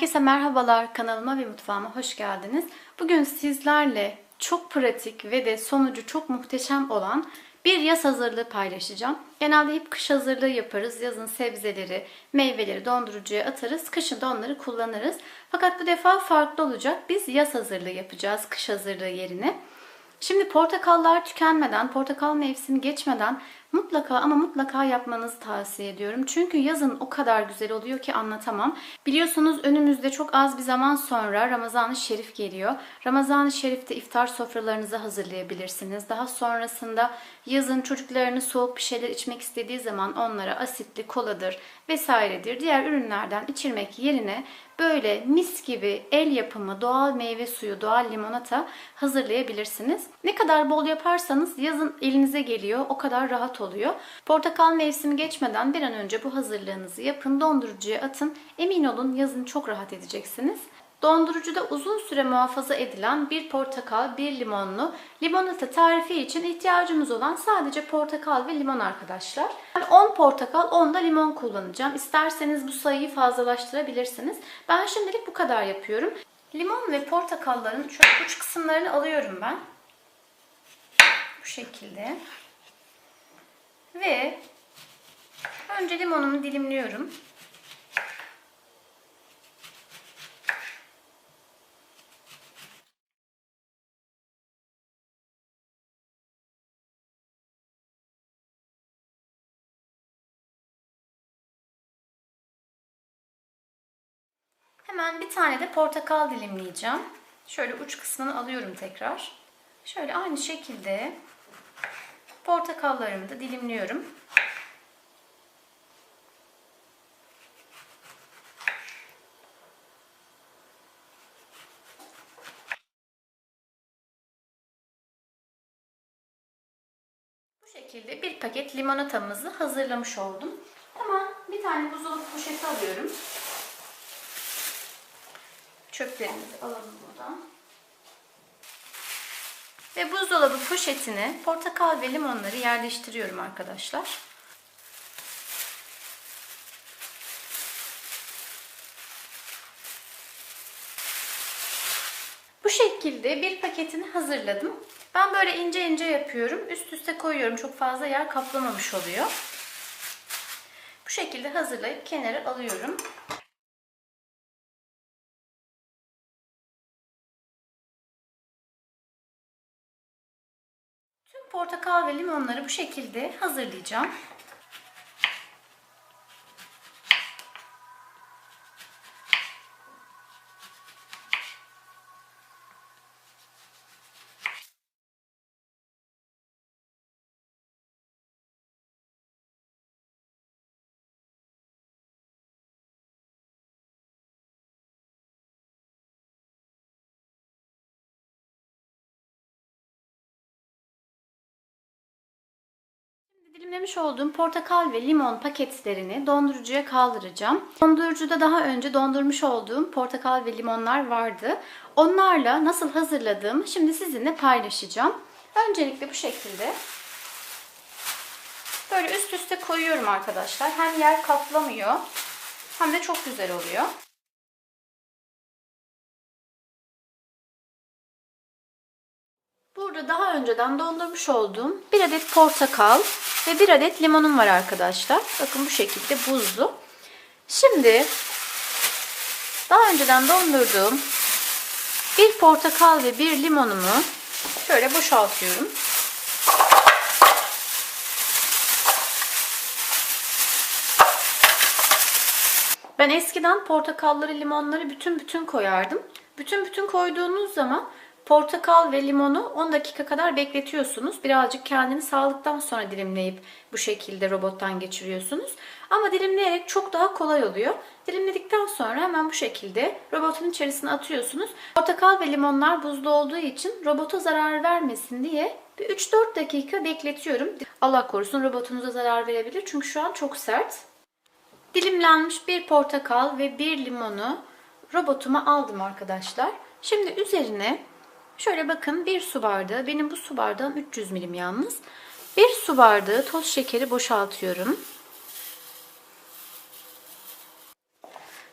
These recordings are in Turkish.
Herkese merhabalar. Kanalıma ve mutfağıma hoş geldiniz. Bugün sizlerle çok pratik ve de sonucu çok muhteşem olan bir yaz hazırlığı paylaşacağım. Genelde hep kış hazırlığı yaparız. Yazın sebzeleri, meyveleri dondurucuya atarız. Kışın da onları kullanırız. Fakat bu defa farklı olacak. Biz yaz hazırlığı yapacağız kış hazırlığı yerine. Şimdi portakallar tükenmeden, portakal mevsimi geçmeden mutlaka ama mutlaka yapmanızı tavsiye ediyorum. Çünkü yazın o kadar güzel oluyor ki anlatamam. Biliyorsunuz önümüzde çok az bir zaman sonra Ramazan-ı Şerif geliyor. Ramazan-ı Şerif'te iftar sofralarınızı hazırlayabilirsiniz. Daha sonrasında yazın çocuklarını soğuk bir şeyler içmek istediği zaman onlara asitli koladır vesairedir diğer ürünlerden içirmek yerine böyle mis gibi el yapımı doğal meyve suyu, doğal limonata hazırlayabilirsiniz. Ne kadar bol yaparsanız yazın elinize geliyor, o kadar rahat oluyor. Portakal mevsimi geçmeden bir an önce bu hazırlığınızı yapın, dondurucuya atın. Emin olun yazın çok rahat edeceksiniz. Dondurucuda uzun süre muhafaza edilen bir portakal, bir limonlu limonata tarifi için ihtiyacımız olan sadece portakal ve limon arkadaşlar. Ben 10 portakal, 10 da limon kullanacağım. İsterseniz bu sayıyı fazlalaştırabilirsiniz. Ben şimdilik bu kadar yapıyorum. Limon ve portakalların şöyle uç kısımlarını alıyorum ben. Bu şekilde. Ve önce limonumu dilimliyorum. Hemen bir tane de portakal dilimleyeceğim. Şöyle uç kısmını alıyorum tekrar. Şöyle aynı şekilde portakallarımı da dilimliyorum. Bu şekilde bir paket limonatamızı hazırlamış oldum. Hemen bir tane buzdolabı poşeti alıyorum. Çöplerimizi alalım buradan. Ve buzdolabı poşetine portakal ve limonları yerleştiriyorum arkadaşlar. Bu şekilde bir paketini hazırladım. Ben böyle ince ince yapıyorum. Üst üste koyuyorum. Çok fazla yer kaplamamış oluyor. Bu şekilde hazırlayıp kenara alıyorum. Portakal ve limonları bu şekilde hazırlayacağım. Dilimlemiş olduğum portakal ve limon paketlerini dondurucuya kaldıracağım. Dondurucuda daha önce dondurmuş olduğum portakal ve limonlar vardı. Onlarla nasıl hazırladığımı şimdi sizinle paylaşacağım. Öncelikle bu şekilde böyle üst üste koyuyorum arkadaşlar. Hem yer kaplamıyor hem de çok güzel oluyor. Burada daha önceden dondurmuş olduğum bir adet portakal ve bir adet limonum var arkadaşlar. Bakın bu şekilde buzlu. Şimdi daha önceden dondurduğum bir portakal ve bir limonumu şöyle boşaltıyorum. Ben eskiden portakalları, limonları bütün bütün koyardım. Bütün bütün koyduğunuz zaman portakal ve limonu 10 dakika kadar bekletiyorsunuz. Birazcık kendini sağlıktan sonra dilimleyip bu şekilde robottan geçiriyorsunuz. Ama dilimleyerek çok daha kolay oluyor. Dilimledikten sonra hemen bu şekilde robotun içerisine atıyorsunuz. Portakal ve limonlar buzlu olduğu için robota zarar vermesin diye bir 3-4 dakika bekletiyorum. Allah korusun robotunuza zarar verebilir çünkü şu an çok sert. Dilimlenmiş bir portakal ve bir limonu robotuma aldım arkadaşlar. Şimdi üzerine şöyle bakın bir su bardağı, benim bu su bardağım 300 milim yalnız. Bir su bardağı toz şekeri boşaltıyorum.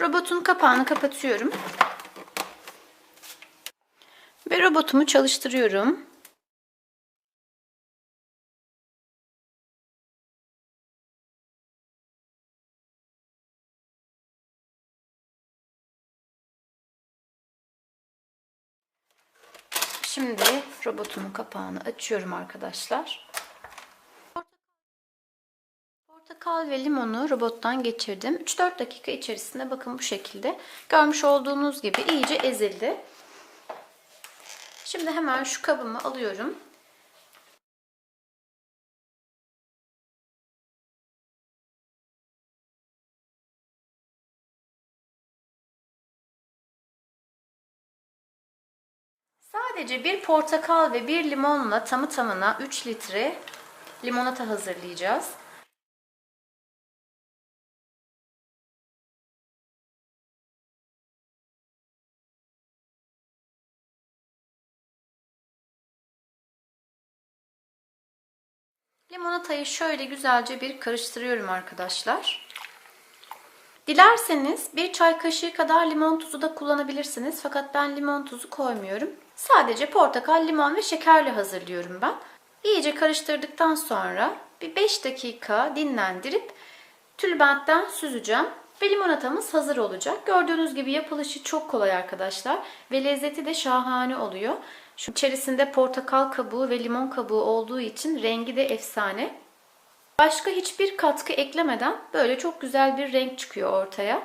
Robotun kapağını kapatıyorum. Ve robotumu çalıştırıyorum. Robotumun kapağını açıyorum arkadaşlar. Portakal ve limonu robottan geçirdim. 3-4 dakika içerisinde bakın bu şekilde görmüş olduğunuz gibi iyice ezildi. Şimdi hemen şu kabımı alıyorum. Sadece bir portakal ve bir limonla tamı tamına 3 litre limonata hazırlayacağız. Limonatayı şöyle güzelce bir karıştırıyorum arkadaşlar. Dilerseniz bir çay kaşığı kadar limon tuzu da kullanabilirsiniz. Fakat ben limon tuzu koymuyorum. Sadece portakal, limon ve şekerle hazırlıyorum ben. İyice karıştırdıktan sonra bir 5 dakika dinlendirip tülbentten süzeceğim. Ve limonatamız hazır olacak. Gördüğünüz gibi yapılışı çok kolay arkadaşlar. Ve lezzeti de şahane oluyor. Şu içerisinde portakal kabuğu ve limon kabuğu olduğu için rengi de efsane. Başka hiçbir katkı eklemeden böyle çok güzel bir renk çıkıyor ortaya.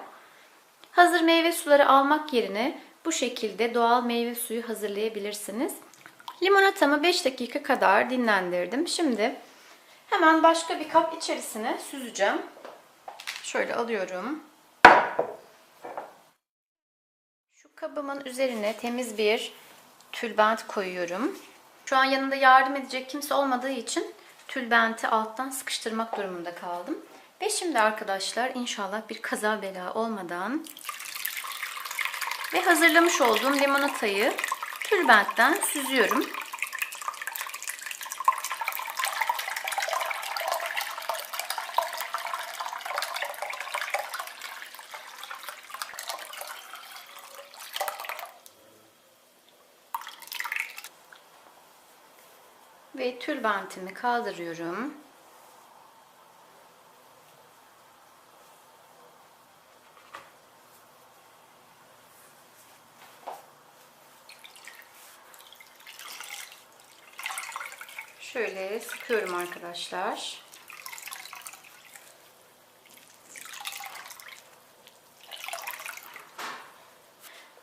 Hazır meyve suları almak yerine bu şekilde doğal meyve suyu hazırlayabilirsiniz. Limonatamı 5 dakika kadar dinlendirdim. Şimdi hemen başka bir kap içerisine süzeceğim. Şöyle alıyorum. Şu kabımın üzerine temiz bir tülbent koyuyorum. Şu an yanında yardım edecek kimse olmadığı için tülbenti alttan sıkıştırmak durumunda kaldım. Ve şimdi arkadaşlar inşallah bir kaza bela olmadan ve hazırlamış olduğum limonatayı tülbentten süzüyorum. Ve tülbentimi kaldırıyorum. Şöyle sıkıyorum arkadaşlar.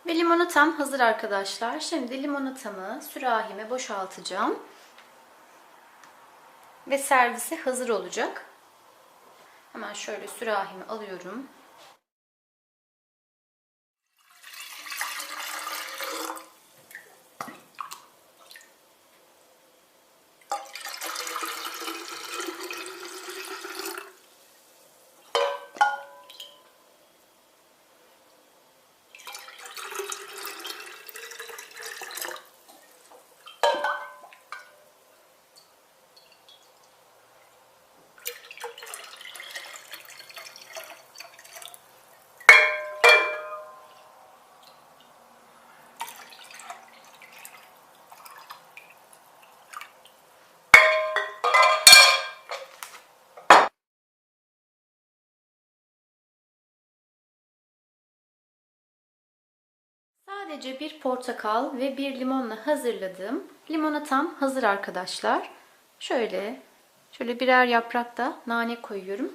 Ve limonatam hazır arkadaşlar. Şimdi limonatamı sürahime boşaltacağım. Ve servise hazır olacak. Hemen şöyle sürahimi alıyorum. Sadece bir portakal ve bir limonla hazırladığım limonatam hazır arkadaşlar. Şöyle, şöyle birer yaprak da nane koyuyorum.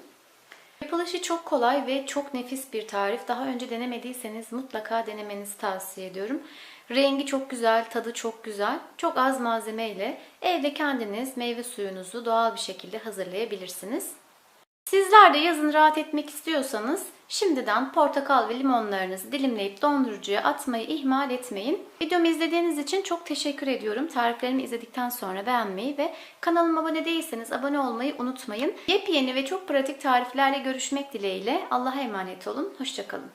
Yapılışı çok kolay ve çok nefis bir tarif. Daha önce denemediyseniz mutlaka denemenizi tavsiye ediyorum. Rengi çok güzel, tadı çok güzel. Çok az malzemeyle evde kendiniz meyve suyunuzu doğal bir şekilde hazırlayabilirsiniz. Sizler de yazın rahat etmek istiyorsanız şimdiden portakal ve limonlarınızı dilimleyip dondurucuya atmayı ihmal etmeyin. Videomu izlediğiniz için çok teşekkür ediyorum. Tariflerimi izledikten sonra beğenmeyi ve kanalıma abone değilseniz abone olmayı unutmayın. Yepyeni ve çok pratik tariflerle görüşmek dileğiyle. Allah'a emanet olun. Hoşçakalın.